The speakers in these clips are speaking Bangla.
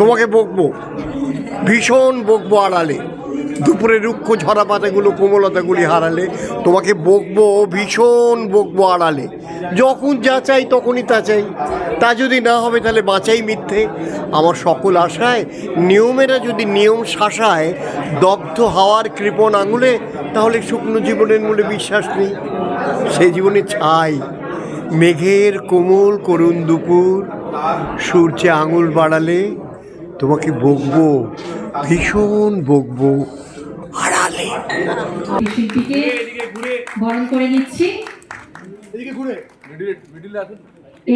তোমাকে বকবো। ভীষণ বকবো আড়ালে। দুপুরে রুক্ষ ঝরা পাতাগুলো, কোমলতাগুলি হারালে। তোমাকে বকবো, ভীষণ বকবো আড়ালে। যখন যা চাই তখনই তা চাই। তা যদি না হবে তাহলে বাঁচাই মিথ্যে। আমার সকল আশায়, নিয়মেরা যদি নিয়ম শাসায়, দগ্ধ হাওয়ার কৃপণ আঙুলে, তাহলে শুকনো জীবনের মূলে বিশ্বাস নেই। সেই জীবনে ছাই। মেঘের কোমল করুণ দুপুর, সূর্যে আঙুল বাড়ালে তোমাকে বকবো ভীষণ বকবো। আড়ালে। শিল্পীকে বরণ করে নিচ্ছি।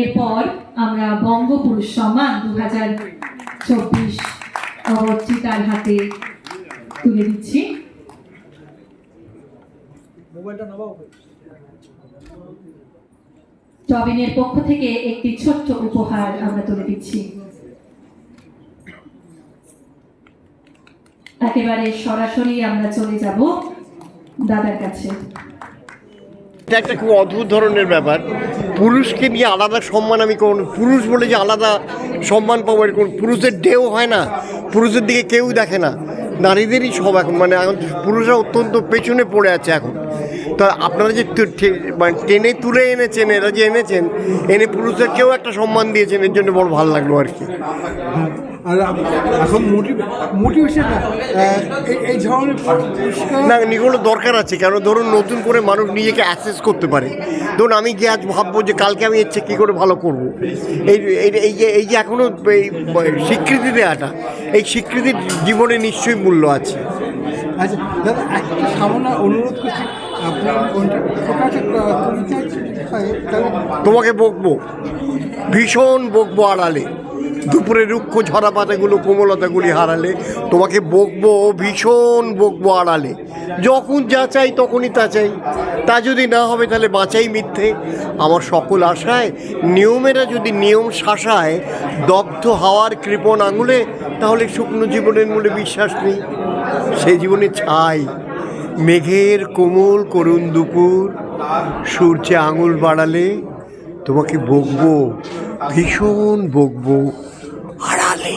এরপর আমরা বঙ্গপুরুষ সম্মান দু হাজার চব্বিশ অবর্তী তার হাতে তুলে দিচ্ছি। টবিনের পক্ষ থেকে একটি ছোট্ট উপহার আমরা তুলে দিচ্ছি। একেবারে সরাসরি আমরা চলে যাব দাদার কাছে। এটা একটা খুব অদ্ভুত ধরনের ব্যাপার। পুরুষকে নিয়ে আলাদা সম্মান আমি কোন পুরুষ বলে যে আলাদা সম্মান পাবো কোন পুরুষের ঢেউ হয় না, পুরুষের দিকে কেউ দেখে না। নারীদেরই সব এখন মানে এখন পুরুষরা অত্যন্ত পেছনে পড়ে আছে এখন। তা আপনারা যে মানে টেনে তুলে এনেছেন এরা যে এনেছেন এনে পুরুষদেরকেও একটা সম্মান দিয়েছেন এর জন্য বড় ভালো লাগল আর কি। আর এখন মোটিভেশন এই ধরনের না এগুলো দরকার আছে কারণ ধরুন নতুন করে মানুষ নিজেকে অ্যাসেস করতে পারে। ধরুন আমি গিয়ে আজ ভাববো যে কালকে আমি ইচ্ছে কী করে ভালো করব। এই এই- যে এই যে এখনও এই স্বীকৃতি দেওয়াটা এই স্বীকৃতির জীবনে নিশ্চয়ই মূল্য আছে। আচ্ছা দাদা একটা সামান্য অনুরোধ করছি। তোমাকে বকবো। ভীষণ বকবো আড়ালে। দুপুরে রুক্ষ ঝরা পাতাগুলো, কোমলতাগুলি হারালে। তোমাকে বকবো ভীষণ বকবো আড়ালে। যখন যা চাই তখনই তা চাই। তা যদি না হবে তাহলে বাঁচাই মিথ্যে। আমার সকল আশায়, নিয়মেরা যদি নিয়ম শাসায়, দগ্ধ হাওয়ার কৃপণ আঙুলে, তাহলে শুকনো জীবনের মূলে বিশ্বাস নেই। সেই জীবনে ছাই। মেঘের কোমল করুণ দুপুর সূর্যে আঙুল বাড়ালে তোমাকে বকবো ভীষণ বকবো আড়ালে